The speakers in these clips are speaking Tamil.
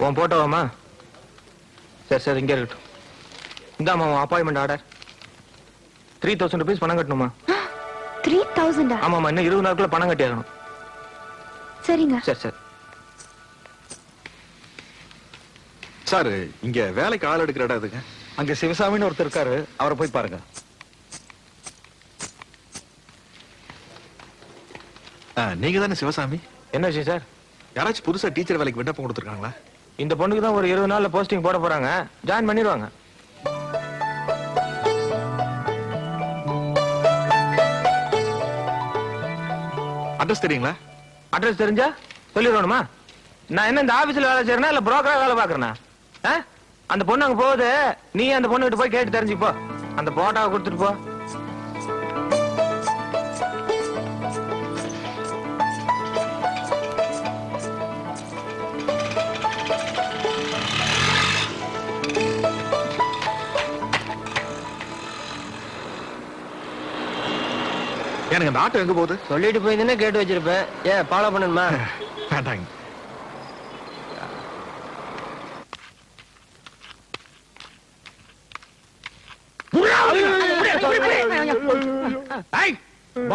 உன் போட்டோவாமா சரி சரி இங்கே இருக்கட்டும். இந்தாம்மா உன் appointment order three thousand rupees பணம் கட்டணுமா த்ரீ தௌசண்டா ஆமாம்மா இன்னும் இருபது நாளுக்குள்ள பணம் கட்டி ஆகணும் சரிங்க. சரி சரி. சார் இங்க வேலைக்கு ஆள் எடுக்கிற இடம் எதுங்க? அங்க சிவசாமின்னு ஒருத்தர் இருக்காரு. அவரை போய் பாருங்க. ஆ, நீங்க தானே சிவசாமி? என்ன விஷயம் சார்? யாராச்சும் புதுசா டீச்சர் வேலைக்கு விண்ணப்பம் கொடுத்துருக்காங்களா? இந்த பொண்ணுக்கு தான் ஒரு இருபது நாள்ல போஸ்டிங் போட போறாங்க. ஜாயின் பண்ணிடுவாங்க. அட்ரஸ் தெரியுங்களா? அட்ரஸ் தெரிஞ்சா சொல்லிடுவானுமா நான் என்ன இந்த ஆபீஸ்ல வேலை செய்யறேனா இல்ல புரோக்கரா வேலை பாக்குறேனா அந்த பொண்ணு அங்க போகுது. நீ அந்த பொண்ணு கிட்ட போய் கேட்டு தெரிஞ்சுப்போ அந்த போட்டோவை கொடுத்துட்டு போ. எனக்கு அந்த ஆட்டோ எங்க போகுது? சொல்லிட்டு போய் தானே கேட்டு வச்சிருப்பேன். ஏன் ஃபாலோ பண்ணணுமா? வேண்டாங்க.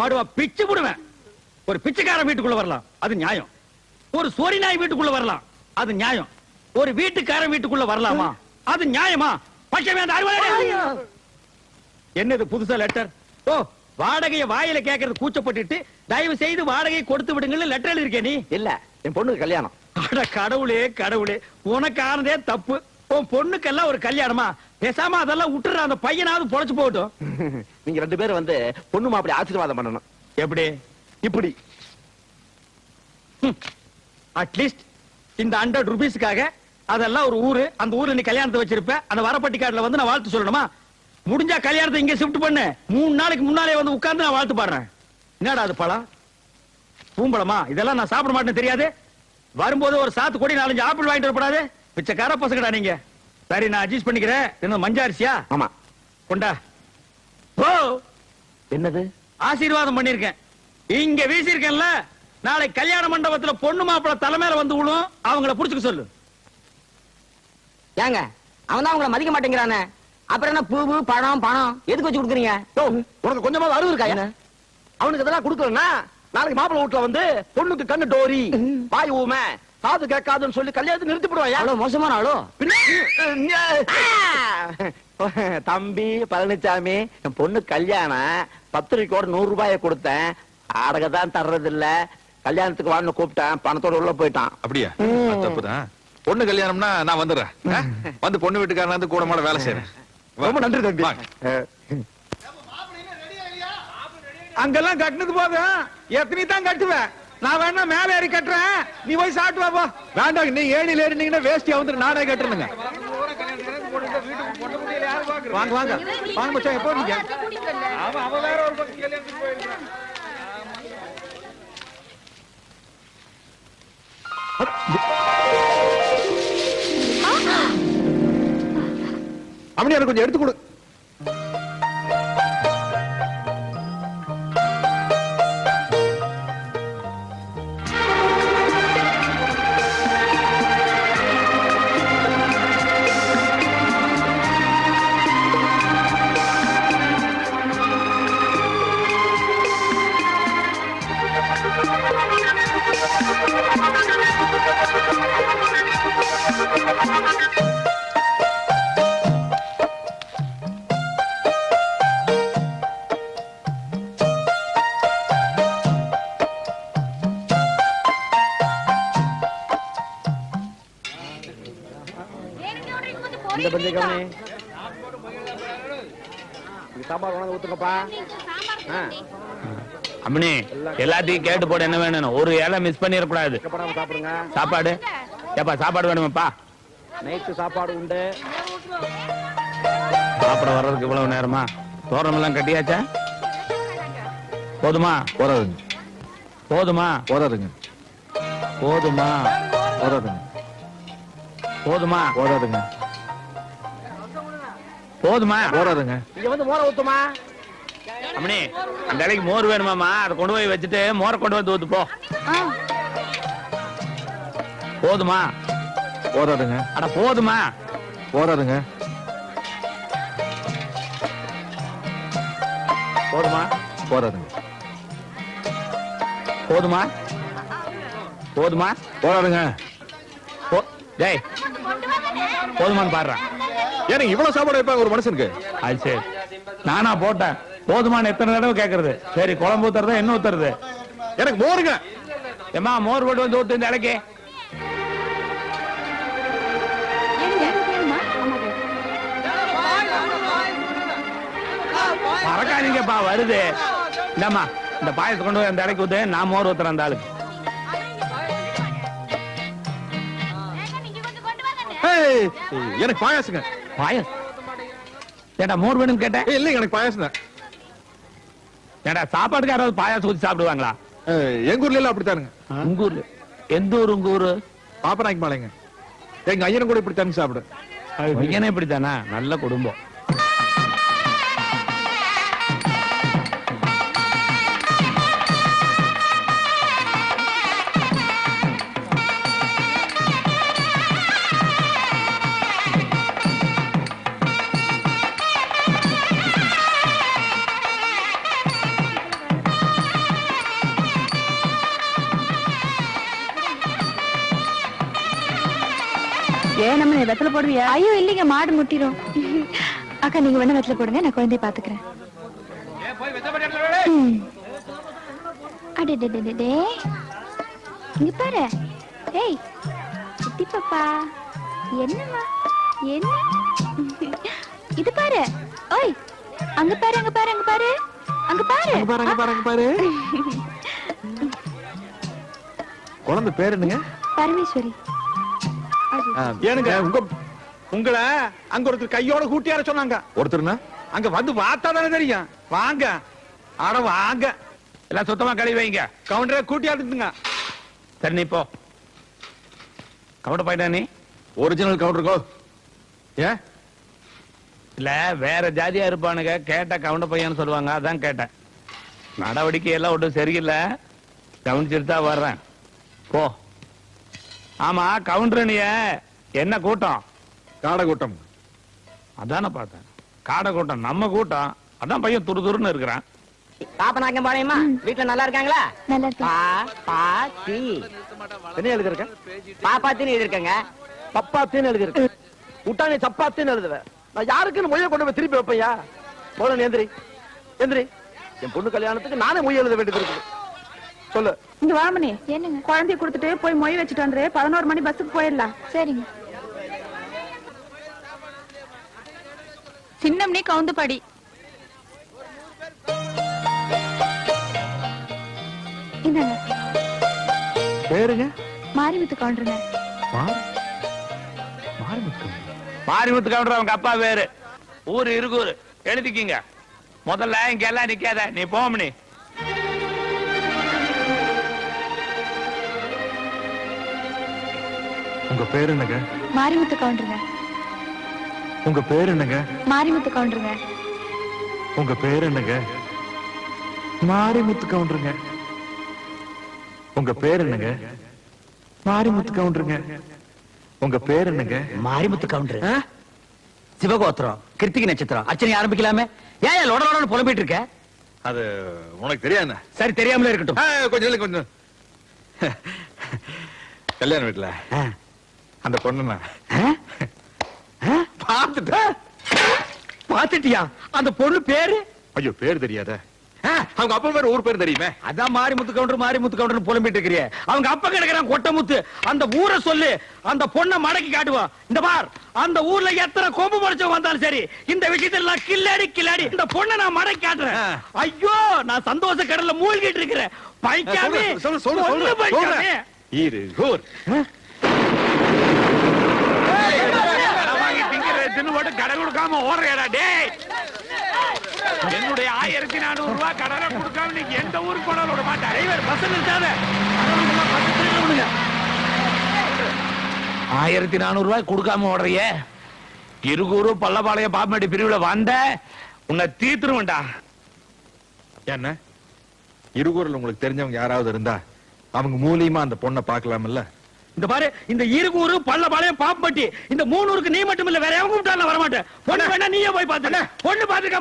பாடுவா பிச்சு புடுவேன். ஒரு பிச்சைக்காரன் வீட்டுக்குள்ள வரலாம் அது நியாயம். ஒரு சோரி நாய் வீட்டுக்குள்ள வரலாம் அது நியாயம். ஒரு வீட்டுக்காரன் வீட்டுக்குள்ள வரலாமா அது நியாயமா? வேந்த அறுவடை என்னது புதுசா லெட்டர் ஓ வாடகைய வாயில கேக்குறது கூச்சப்பட்டுட்டு தயவு செய்து வாடகை கொடுத்து விடுங்கன்னு லெட்டர் எழுதிருக்கே நீ? இல்ல என் பொண்ணுக்கு கல்யாணம். அட கடவுளே கடவுளே உனக்கு ஆனதே தப்பு. உன் பொண்ணுக்கெல்லாம் ஒரு கல்யாணமா? பேசாம அதெல்லாம் விட்டுற அந்த பையனாவது பொழைச்சு போகட்டும். நீங்க ரெண்டு பேரும் வந்து பொண்ணு மாப்பிளை ஆசீர்வாதம் பண்ணணும். எப்படி? இப்படி. அட்லீஸ்ட் இந்த ஹண்ட்ரட் ருபீஸ்க்காக அதெல்லாம் ஒரு ஊரு அந்த ஊர்ல நீ கல்யாணத்தை வச்சிருப்ப அந்த வரப்பட்டி கார்டுல வந்து நான் வாழ்த்து சொல்லணுமா? முடிஞ்சா கல்யாணத்தை இங்க ஷிஃப்ட் பண்ணு. மூணு நாளைக்கு முன்னாலே வந்து உட்கார்ந்து நான் வாழ்த்து பாடுறேன். என்னடா அது பழம்? பூம்பழமா? இதெல்லாம் நான் சாப்பிட மாட்டேன்னு தெரியாது. வரும்போது ஒரு சாத்து கொடி நாலஞ்சு ஆப்பிள் வாங்கிட்டு வரப்படாது பிச்சைக்கார பசங்கடா நீங்க. சரி நான் அட்ஜஸ்ட் பண்ணிக்கிறேன். என்ன மஞ்ச அரிசியா? ஆமா. கொண்டா. ஓ என்னது? ஆசீர்வாதம் பண்ணிருக்கேன் இங்க வீசிருக்கேன்ல நாளை கல்யாண மண்டபத்துல பொண்ணு மாப்பிள தலைமையில வந்து விழும். அவங்கள புடிச்சுக்க சொல்லு. ஏங்க அவன் தான் உங்களை மதிக்க மாட்டேங்கிறானே. அப்புறம் என்ன பூவு பழம் பணம் எதுக்கு வச்சு கொடுக்குறீங்க? உனக்கு கொஞ்சமாவது அறிவு இருக்கா? என்ன? அவனுக்கு இதெல்லாம் கொடுக்கலன்னா நாளைக்கு மாப்பிள்ளை வீட்டுல வந்து பொண்ணுக்கு கண்ணு டோரி வாய் ஊமை காது கேட்காதுன்னு சொல்லி கல்யாணத்தை நிறுத்தி போடுவாயா? அவ்வளவு மோசமான ஆளோ? தம்பி பழனிசாமி என் பொண்ணு கல்யாணம் பத்திரிக்கையோட நூறு ரூபாய கொடுத்தேன். அடக தான் தர்றது இல்ல கல்யாணத்துக்கு வான்னு கூப்பிட்டேன். பணத்தோட உள்ள போயிட்டான். அப்படியா? தப்புதான். பொண்ணு கல்யாணம்னா நான் வந்துடுறேன்? வந்து பொண்ணு வீட்டுக்காரன் வந்து கூட மாட வேலை செய்யறேன். ரொம்ப நன்றி தம்பி. அங்கெல்லாம் கட்டினது போதும். எத்தனை தான் கட்டுவேன். நான் வேணா மேல ஏறி கட்டுறேன். நீ போய் சாப்பிட்டு வா போ. வேண்டாங்க நீங்க ஏணில ஏறினீங்கன்னா வேஷ்டியா வந்து நானே கட்டுறேங்க வாங்க வாங்க. வாங்க மச்சான் எப்போ நீங்க அப்படி எனக்கு கொஞ்சம் எடுத்து கொடு. இது சாம்பார் ஊத்துங்கப்பா ஆ, அம்மனி எல்லாத்தையும் கேட்டு போட என்ன வேணும் ஒரு இலை மிஸ் பண்ணிடக்கூடாது. கஷ்டப்படாம சாப்பிடுங்க? சாப்பாடு? ஏப்பா சாப்பாடு வேணுமாப்பா? நைட்டு சாப்பாடு உண்டு. சாப்பிட வர்றதுக்கு இவ்வளவு நேரமா? தோரணம் எல்லாம் கட்டியாச்சா? போதுமா? போறாதுங்க. போதுமா? போறாதுங்க. போதுமா? போறாதுங்க. போதுமா? போறாதுங்க. போதுமா? போறாதுங்க இங்க வந்து மோர ஊத்துமா? அம்மணி அந்த இலைக்கு மோர் வேணுமாமா அதை கொண்டு போய் வச்சுட்டு மோரை கொண்டு வந்து ஊத்து போ. போதுமா? போறாதுங்க அட போதுமா? போறாதுங்க போதுமா? போறாதுங்க போதுமா? போதுமா? போறாதுங்க போ- டேய். போதுமான்னு பாடுறான் ஏனுங்க இவ்வளவு சாப்பாடு வைப்பாங்க ஒரு மனுஷனுக்கு? அது சரி நானா போட்டேன். போதுமான்னு எத்தனை தடவை கேக்குறது? சரி குழம்பு ஊத்துறதா என்ன ஊத்துறது? எனக்கு மோருங்க. ஏமா மோர் போட்டு வந்து ஊத்து இந்த இலைக்கு. மறக்காதீங்கப்பா வருது. இந்தாம்மா இந்த பாயசம் கொண்டு போய் அந்த இலைக்கு ஊத்து. நான் மோர் ஊத்துறேன் அந்த ஆளுக்கு ஏய், எனக்கு பாயாசுங்க. பாயசம் ஏடா மோர் வேணும்னு கேட்டேன். இல்லைங்க எனக்கு பாயாசம் தான். ஏடா சாப்பாட்டுக்கு யாராவது பாயாசம் ஊத்தி சாப்பிடுவாங்களா? எங்க ஊர்ல எல்லாம் அப்படித்தானுங்க? உங்க ஊர்ல? எந்த ஊர் உங்க ஊரு? பாப்பநாய்க்கு மாலைங்க எங்க ஐயனும் கூட இப்படி தண்ணி சாப்பிடு. பையனே இப்படித்தானா? நல்ல குடும்பம். நம்ம வெத்தல போடுவியா? ஐயோ இல்லைங்க மாடு முட்டிரும். அக்கா நீங்க வேணா வெத்தல போடுங்க நான் குழந்தைய பாத்துக்கிறேன். அடடடடடே. இங்க பாரு. ஏய் குட்டி பாப்பா. என்னம்மா? என்ன? இது பாரு. ஓய் அங்க பாரு அங்க பாரு அங்க பாரு. அங்க பாரு. பாருங்க பாருங்க பாரு குழந்தை பேர் என்னங்க? பரமேஸ்வரி. ஏனுங்க? உங்க உங்களை அங்க ஒருத்தர் கையோட கூட்டியார சொன்னாங்க. ஒருத்தருனா? அங்க வந்து பார்த்தா தானே தெரியும். வாங்க. அட வாங்க. எல்லாம் சுத்தமா கழுவி வைங்க. கவுண்டரே கூட்டியாருந்துங்க சரி நீ போ. கவுண்ட போயிட்டா நீ? ஒரிஜினல் கவுண்டருக்கோ ஏன் இல்ல வேற ஜாதியா இருப்பானுங்க. கேட்டா கவுண்ட பையன்னு சொல்லுவாங்க. அதான் கேட்டேன். நடவடிக்கை எல்லாம் ஒன்றும் சரியில்லை. கவனிச்சுட்டு தான் வர்றேன். போ. ஆமா கவுண்டர் நீ என்ன கூட்டம்? காடை கூட்டம் அதானே பார்த்தேன். காடை கூட்டம் நம்ம கூட்டம். அதான் பையன் துரு துருன்னு இருக்கிறான். பாப்பநாயக்கம் பாளையமா வீட்டுல நல்லா இருக்காங்களா? பா பா தி. என்ன எழுதிருக்க பாப்பாத்தின்னு எழுதிருக்கங்க சப்பாத்தின்னு எழுதிருக்கு சப்பாத்தின்னு எழுதுவேன் நான் யாருக்குன்னு மொழியை கொண்டு போய் திருப்பி வைப்பையா போல நீ எந்திரி. எந்திரி. என் பொண்ணு கல்யாணத்துக்கு நானே மொழி எழுத வேண்டியது இருக்குது. சொல்லு. இங்க வாமணி என்னங்க? குழந்தைய கொடுத்துட்டு போய் மொய் வச்சுட்டு வந்துரு. பதினோரு மணி பஸ்ஸுக்கு போயிடலாம். சரிங்க. சின்னம்னே கவுந்து படி இந்தாங்க பேருங்க? மாரிமுத்து கவுண்டருங்க. மாரிமுத்து கவுண்டர்? அவங்க அப்பா பேரு. ஊரு இருகூர். எழுதிக்கிங்க. முதல்ல இங்க எல்லாம் நிக்காத. நீ போமணி உங்க பேர் என்னங்க? மாரிமுத்து கவுண்டருங்க. உங்க பேர் என்னங்க? மாரிமுத்து கவுண்டருங்க. உங்க பேர் என்னங்க? மாரிமுத்து கவுண்டருங்க. உங்க பேர் என்னங்க? மாரிமுத்து கவுண்டருங்க. உங்க பேர் என்னங்க? மாரிமுத்து கவுண்டர். சிவகோத்திரம் கிருத்திகை நட்சத்திரம். அர்ச்சனை ஆரம்பிக்கலாமே? ஏன் லோட லோட புலம்பிட்டு இருக்க? அது உனக்கு தெரியாது? சரி தெரியாமலே இருக்கட்டும். கொஞ்சம் கொஞ்சம் கல்யாண வீட்டுல அந்த பொண்ணு பார்த்துட்டேன் பாத்துட்டியா அந்த பொண்ணு பேரு? ஐயோ பேர் தெரியாத. அவங்க அப்பா பேர் ஊர் பேர் தெரியுமே? அதான் மாரிமுத்து கவுண்டர் மாரிமுத்து கவுண்டர் புலம்பிட்டு இருக்கிறிய. அவங்க அப்பா கிடக்குறான் கொட்டமுத்து அந்த ஊரை சொல்லு. அந்த பொண்ணை மடக்கி காட்டுவா. இந்த பார் அந்த ஊர்ல எத்தனை கொம்பு முளைச்சவங்க வந்தாலும் சரி இந்த விஷயத்துல நான் கில்லாடி கில்லாடி. இந்த பொண்ணை நான் மடக்கி காட்டுறேன். ஐயோ நான் சந்தோஷ கடல்ல மூழ்கிட்டு இருக்கிறேன். பைக்காமே சொல்லு, சொல்லு, சொல்லு, பொண்ணு சொல்லு, பைக்காமே சொல்றேன். இரு ஊர் கடை வாங்கி திங்கிறத தின்னு போட்டு ஓடுறியாடா டேய். என்னுடைய ஆயிரத்தி நானூறு ரூபாய் கடனை கொடுக்காம நீங்க எந்த ஊருக்கு போனாலும் விட மாட்டேன். டிரைவர் பஸ் நிறுத்தாத. ஆயிரத்தி நானூறு ரூபாய் கொடுக்காம ஓடுறியே? இருகூரு பள்ளபாளையம் பாப்பமேட்டு பிரிவுல வந்த உன்னை தீத்துருவேன்டா. என்ன? இருகூரில் உங்களுக்கு தெரிஞ்சவங்க யாராவது இருந்தா அவங்க மூலியமா அந்த பொண்ணை பார்க்கலாம்ல இந்த பாரு இந்த இருகூரு பள்ளபாளையம் பாப்பட்டி இந்த மூணூருக்கு நீ மட்டும் இல்ல வேற எவங்க கூப்பிட்டாலும் வரமாட்டேன். பொண்ணு வேணா நீயே போய் பாத்துக்க பொண்ணு பாத்துக்க